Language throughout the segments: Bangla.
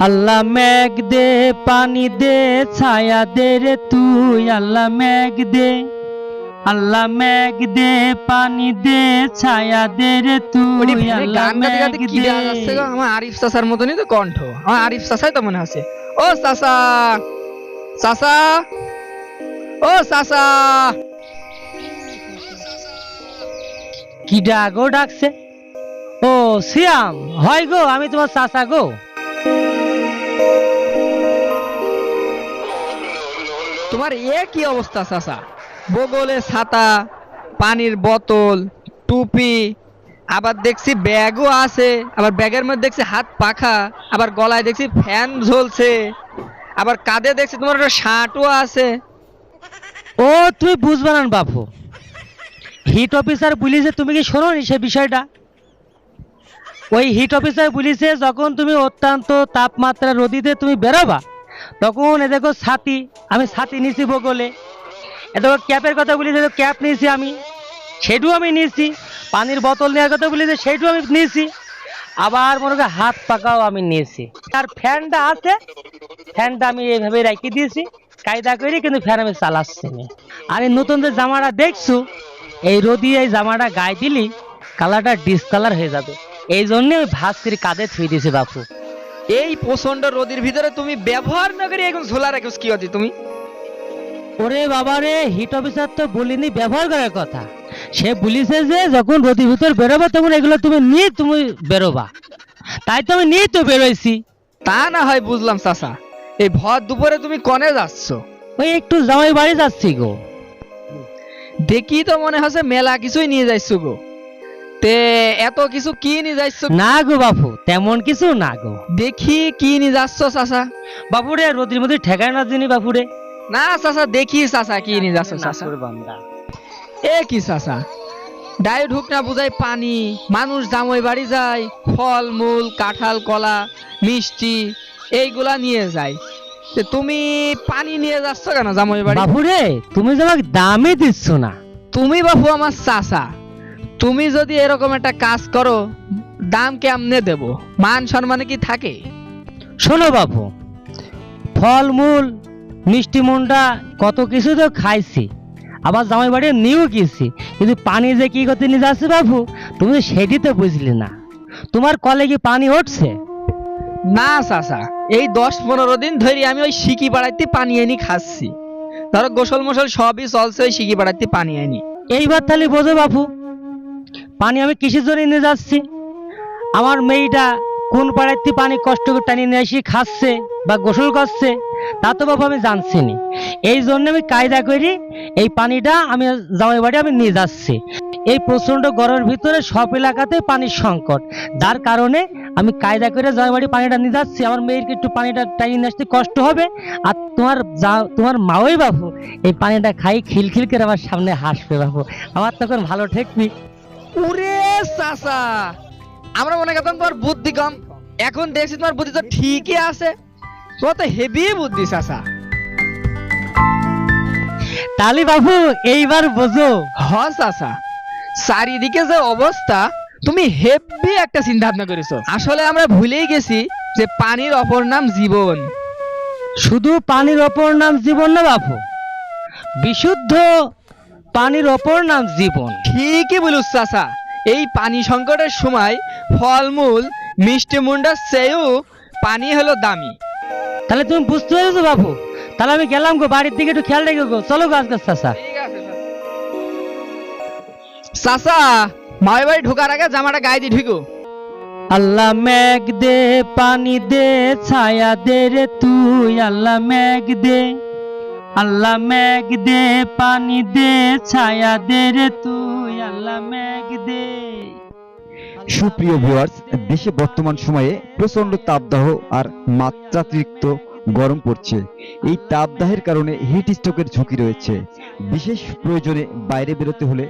আল্লাহ মেঘ দে পানি দে ছায়া দে রে তুই আল্লাহ মেঘ দে। আল্লাহ মেঘ দে পানি দে ছায়া দে রে তুই আল্লাহ দে। আমার আরিফ চাচার মতনই তো কণ্ঠ। আমার আরিফ চাচাই তো মনে আছে। ও চাচা চাচা ও চাচা। কি ডাকো ডাকছে? ও সিয়াম হয় গো আমি তোমার চাচা গো। তোমার এ কি অবস্থা, চাচা? বগলে ছাতা, পানির বোতল, টুপি, আবার দেখছি ব্যাগও আছে, আবার ব্যাগের মধ্যে দেখছি হাত পাখা, আবার গলায় দেখছি ফ্যান ঝুলছে, আবার কাঁধে দেখছি তোমার একটা শার্টও আছে। ও তুই বুঝবে না বাপু। হিট অফিসার পুলিশে তুমি কি শোনো নি সে বিষয়টা? ওই হিট অফিসার পুলিশে যখন তুমি অত্যন্ত তাপমাত্রা রোদিতে তুমি বেরোবা তখন এ দেখো ছাতি, আমি ছাতি নিছি বগলে। এ দেখো ক্যাপের কথা বলি দেখো ক্যাপ নিয়েছি আমি সেটাও আমি নিয়েছি পানির বোতল নেওয়ার কথা বলি যে সেইটাও আমি নিয়েছি আবার মনে করো হাত পাকাও আমি নিয়েছি আর ফ্যানটা আছে, ফ্যানটা আমি এইভাবে রেখে দিয়েছি, কায়দা করে কিন্তু ফ্যান আমি চালাচ্ছি না। এই নতুন যে জামাটা দেখছ, এই রোদি এই জামাটা গায়ে দিলি, কালারটা ডিসকালার হয়ে যাবে। এই জন্য আমি ভাস করে কাঁধে থুই দিয়েছি বাপু। এই প্রচণ্ড রোদির ভিতরে তুমি ব্যবহার না করে এখন ঝোলা রাখোস কি হচ্ছে তুমি? ওরে বাবা রে হিট অফিসার তো বলিনি ব্যবহার করার কথা। সে বলিছে যে যখন রোদির ভিতর বেরোবে তখন এগুলো তুমি নিয়ে তুমি বেরোবা। তাই তো আমি নিয়ে তো বেরোইছি। তা না হয় বুঝলাম চাচা। এই ভর দুপুরে তুমি কনে যাচ্ছ? ওই একটু জামাই বাড়ি যাচ্ছি গো। দেখি তো মনে হচ্ছে মেলা কিছুই নিয়ে যাইছ গো। তে এত কিছু কি নিয়ে যাইছ না গো বাপু তেমন কিছু না গো। দেখি কি নিয়ে যাচ্ছ চাচা? বাপুরে রোদির মধ্যে ঠেকায় না জিনি বাপুরে। না চাচা দেখি চাচা কি নিয়ে যাচ্ছ চাচা। এ কি চাচা? ডাই ঢুক না বুঝাই পানি। মানুষ জামই বাড়ি যায় ফল মূল কাঁঠাল কলা মিষ্টি এইগুলা নিয়ে যায়। তে তুমি পানি নিয়ে যাচ্ছ কেন জামই বাড়ি? বাপুরে তুমি যে আমাকে দামই দিচ্ছ না। তুমি বাপু আমার চাচা। তুমি যদি এরকম একটা কাজ করো দাম কেমনে দেব? মান সম্মানে কি থাকে? শোনো বাপু ফল মূল মিষ্টি মুন্ডা কত কিছু তো খাইছি। আবার জামাই বাড়ি নিয়েও গেছি কিন্তু পানি যে কি করতে নিয়ে যাচ্ছে বাবু তুমি তো সেটি তো বুঝলি না। তোমার কলে কি পানি উঠছে না চাচা। এই দশ পনেরো দিন ধরে আমি ওই সিকি পাড়াইতে পানি এনে খাচ্ছি। ধরো গোসল মোসল সবই চলছে ওই সিকি পাড়াইতে পানি এনে। এইবার তাহলে বোঝো বাপু পানি আমি কিসের জন্য নিয়ে যাচ্ছি? আমার মেয়েটা কোন পাড়াইতে পানি কষ্ট করে টানিয়ে নিয়ে এসে খাচ্ছে বা গোসল করছে, তা তো বাবু আমি জানছি নি এই জন্য আমি কায়দা করি এই পানিটা আমি জামাই বাড়ি আমি নিয়ে যাচ্ছি। এই প্রচণ্ড গরমের ভিতরে সব এলাকাতে পানির সংকট। যার কারণে আমি কায়দা করে জামাই বাড়ি পানিটা নিয়ে যাচ্ছি। আমার মেয়েকে একটু পানিটা নিয়ে আসতে কষ্ট হবে। আর তোমার যা- তোমার মাওই বাবু এই পানিটা খাই খিলখিল করে আমার সামনে হাসবে বাবু আমার তখন ভালো ঠেকবি। ওরে চাচা। আমরা মনে করতাম তোমার বুদ্ধি কম। এখন দেখছি তোমার বুদ্ধি তো ঠিকই আছে। তোমার তো হেভি বুদ্ধি চাচা। তাহলে বাবু এইবার বোঝো। হ চাচা। চারিদিকে যে অবস্থা তুমি হেভি একটা চিন্তা ভাবনা করেছ। আসলে আমরা ভুলেই গেছি যে পানির অপর নাম জীবন। শুধু পানির অপর নাম জীবন না বাবু। বিশুদ্ধ পানির অপর নাম জীবন। ঠিকই বলুস চাচা। এই পানি সংকটের সময় ফলমূল মিষ্টি মুন্ডার চেয়েও পানি হলো দামি। তাহলে তুমি বুঝতে পেরেছ বাবু? তাহলে আমি গেলাম গো বাড়ির দিকে একটু খেয়াল রেখে গো। চলো গাছ গাছ চাষা চাচা মায়ের বাড়ি ঢোকার আগে জামাটা গায়ে দিয়ে ঢুকো। আল্লাহ মেঘ দে পানি দে ছায়া দে রে তুই আল্লাহ মেঘ দে। আল্লাহ মেঘ দে, পানি দে, ছায়া দে রে তুই, আল্লাহ মেঘ দে। সুপ্রিয় ভিউয়ার্স দেশে বর্তমান সময়ে প্রচণ্ড তাপদাহ আর মাত্রাতিরিক্ত গরম পড়ছে। এই তাপদাহের কারণে হিট স্ট্রোকের ঝুঁকি রয়েছে। বিশেষ প্রয়োজনে বাইরে বেরোতে হলে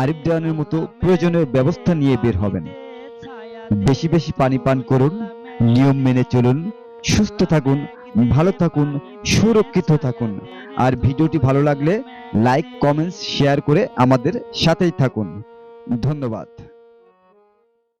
আরিফ দেওয়ানের মতো প্রয়োজনীয় ব্যবস্থা নিয়ে বের হবেন। বেশি বেশি পানি পান করুন, নিয়ম মেনে চলুন, সুস্থ থাকুন ভালো থাকুন, সুরক্ষিত থাকুন। আর ভিডিওটি ভালো লাগলে লাইক কমেন্টস শেয়ার করে আমাদের সাথেই থাকুন। ধন্যবাদ।